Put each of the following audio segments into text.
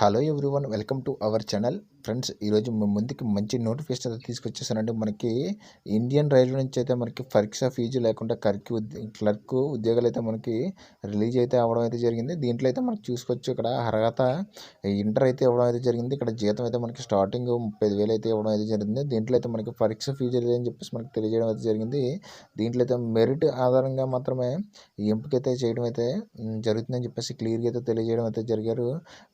Hello everyone welcome to our channel. Friends ఈరోజు మేము ముందుకి మంచి నోటిఫికేషన్ అయితే తీసుకొచ్చేసానండి. మనకి ఇండియన్ రైల్వే నుంచి అయితే మనకి పరీక్ష ఫీజు లేకుండా కర్కి క్లర్క్ ఉద్యోగాలు అయితే మనకి రిలీజ్ అయితే అవ్వడం అయితే జరిగింది. దీంట్లో అయితే మనకి చూసుకోవచ్చు ఇక్కడ అర్హత ఇంటర్ అయితే ఇవ్వడం అయితే జరిగింది. ఇక్కడ జీతం అయితే మనకి స్టార్టింగ్ ముప్పై వేలు అయితే ఇవ్వడం అయితే జరిగింది. దీంట్లో అయితే మనకి పరీక్ష ఫీజు లేదని చెప్పేసి మనకి తెలియజేయడం అయితే జరిగింది. దీంట్లో అయితే మెరిట్ ఆధారంగా మాత్రమే ఎంపిక అయితే చేయడం అయితే జరుగుతుందని చెప్పేసి క్లియర్గా అయితే తెలియజేయడం అయితే జరిగారు.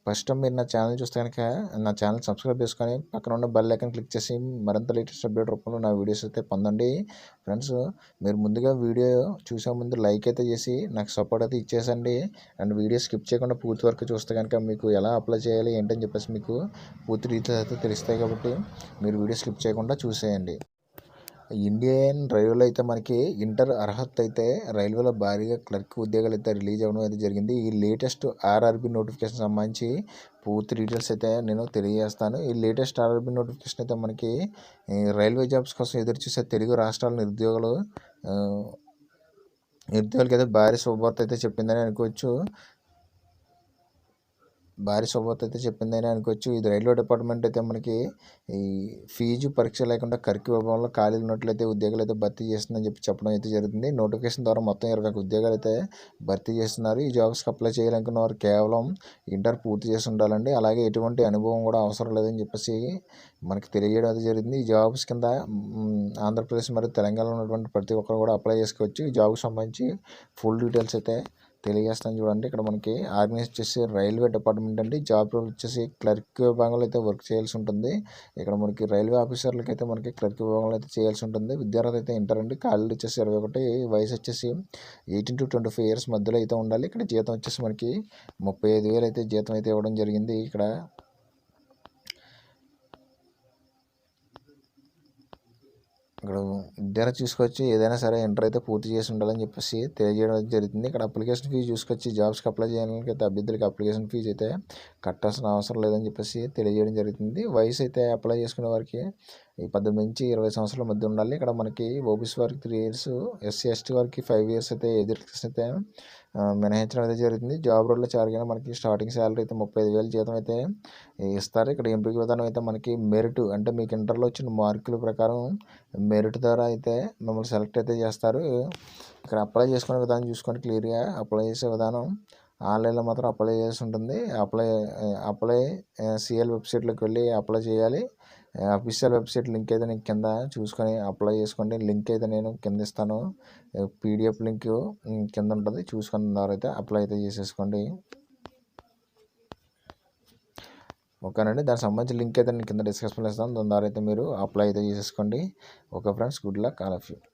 ఫస్ట్ మీరు నా ఛానల్ చూస్తే కనుక నా ఛానల్ సబ్స్క్రైబ్ చేసుకొని పక్కన ఉన్న బెల్ ఐకన్ క్లిక్ చేసి మరింత లేటెస్ట్ అప్డేట్ రూపంలో నా వీడియోస్ అయితే పొందండి. ఫ్రెండ్స్ మీరు ముందుగా వీడియో చూసే ముందు లైక్ అయితే చేసి నాకు సపోర్ట్ అయితే ఇచ్చేసండి. అండ్ వీడియో స్కిప్ చేయకుండా పూర్తి వరకు చూస్తే కనుక మీకు ఎలా అప్లై చేయాలి ఏంటని చెప్పేసి మీకు పూర్తి డీటెయిల్స్ అయితే తెలుస్తాయి కాబట్టి మీరు వీడియో స్కిప్ చేయకుండా చూసేయండి. ఇండియన్ రైల్వేలో అయితే మనకి ఇంటర్ అర్హత అయితే రైల్వేలో భారీగా క్లర్క్ ఉద్యోగాలు అయితే రిలీజ్ అవ్వడం అయితే జరిగింది. ఈ లేటెస్ట్ ఆర్ఆర్బి నోటిఫికేషన్ సంబంధించి పూర్తి డీటెయిల్స్ అయితే నేను తెలియజేస్తాను. ఈ లేటెస్ట్ ఆర్ఆర్బి నోటిఫికేషన్ అయితే మనకి రైల్వే జాబ్స్ కోసం ఎదురు చూసే తెలుగు రాష్ట్రాల నిరుద్యోగులు నిరుద్యోగులకి అయితే భారీ శుభవార్త అయితే చెప్పిందని అనుకోవచ్చు. భారీ శుభవార్త అయితే చెప్పిందని అనుకోవచ్చు. ఇది రైల్వే డిపార్ట్మెంట్ అయితే మనకి ఈ ఫీజు పరీక్ష లేకుండా కరికి విభాగంలో ఖాళీలు ఉన్నట్లయితే ఉద్యోగాలు అయితే భర్తీ చేస్తుందని చెప్పి చెప్పడం అయితే జరుగుతుంది. నోటిఫికేషన్ ద్వారా మొత్తం ఇరవై ఉద్యోగాలు అయితే భర్తీ చేస్తున్నారు. ఈ జాబ్స్కి అప్లై చేయాలనుకున్న వారు కేవలం ఇంటర్ పూర్తి చేసి ఉండాలండి. అలాగే ఎటువంటి అనుభవం కూడా అవసరం లేదని చెప్పేసి మనకి తెలియజేయడం అయితే జరిగింది ఈ జాబ్స్ కింద ఆంధ్రప్రదేశ్ మరియు తెలంగాణలో ఉన్నటువంటి ప్రతి ఒక్కరు కూడా అప్లై చేసుకోవచ్చు. ఈ జాబ్కి సంబంధించి ఫుల్ డీటెయిల్స్ అయితే తెలియజేస్తాను చూడండి. ఇక్కడ మనకి ఆర్మీ వచ్చేసి రైల్వే డిపార్ట్మెంట్ అండి. జాబ్ రోల్ వచ్చేసి క్లర్క్ విభాగంలో అయితే వర్క్ చేయాల్సి ఉంటుంది. ఇక్కడ మనకి రైల్వే ఆఫీసర్లకి అయితే మనకి క్లర్క్ విభాగంలో అయితే చేయాల్సి ఉంటుంది. విద్యార్థి అయితే ఇంటర్ అండి. కాలేజ్ వచ్చేసి ఇరవై ఒకటి వయసు వచ్చేసి eighteen to twenty five years మధ్యలో అయితే ఉండాలి. ఇక్కడ జీతం వచ్చేసి మనకి ముప్పై ఐదు వేలు అయితే జీతం అయితే ఇవ్వడం జరిగింది. ఇక్కడ ఇక్కడ విద్యార్థి చూసుకొచ్చి ఏదైనా సరే ఇంటర్ అయితే పూర్తి చేసి ఉండాలని చెప్పేసి తెలియజేయడం జరుగుతుంది. ఇక్కడ అప్లికేషన్ ఫీజు చూసుకొచ్చి జాబ్స్కి అప్లై చేయడానికి అయితే అభ్యర్థులకి అప్లికేషన్ ఫీజు అయితే కట్టాల్సిన అవసరం లేదని చెప్పేసి తెలియజేయడం జరుగుతుంది. వయసు అయితే అప్లై చేసుకునే వారికి ఈ పద్దెనిమిది నుంచి ఇరవై సంవత్సరాల మధ్య ఉండాలి. ఇక్కడ మనకి ఓబీసీ వారికి త్రీ ఇయర్స్ ఎస్సీ ఎస్టీ వారికి ఫైవ్ ఇయర్స్ అయితే ఎదురు అయితే మినహాయించడం అయితే జరుగుతుంది. జాబ్ రోడ్లో చేరగానే మనకి స్టార్టింగ్ శాలరీ అయితే ముప్పై ఐదు వేలు జీతం అయితే ఇస్తారు. ఇక్కడ ఎంపిక విధానం అయితే మనకి మెరిట్ అంటే మీకు ఇంటర్లో వచ్చిన మార్కుల ప్రకారం మెరిట్ ద్వారా అయితే మిమ్మల్ని సెలెక్ట్ అయితే చేస్తారు. ఇక్కడ అప్లై చేసుకునే విధానం చూసుకొని క్లియర్గా అప్లై చేసే విధానం ఆన్లైన్లో మాత్రం అప్లై చేసి ఉంటుంది. అప్లై అప్లై సిఎల్ వెబ్సైట్లోకి వెళ్ళి అప్లై చేయాలి. అఫీషియల్ వెబ్సైట్ లింక్ అయితే నేను కింద చూసుకొని అప్లై చేసుకోండి. లింక్ అయితే నేను కింద ఇస్తాను. పీడిఎఫ్ లింక్ కింద ఉంటుంది. చూసుకున్న ద్వారా అయితే అప్లై అయితే చేసేసుకోండి. ఓకేనండి. దానికి సంబంధించిన లింక్ అయితే నేను కింద డిస్క్రిప్షన్లో ఇస్తాను. దాని ద్వారా అయితే మీరు అప్లై అయితే చేసేసుకోండి. Okay friends. Good luck all of you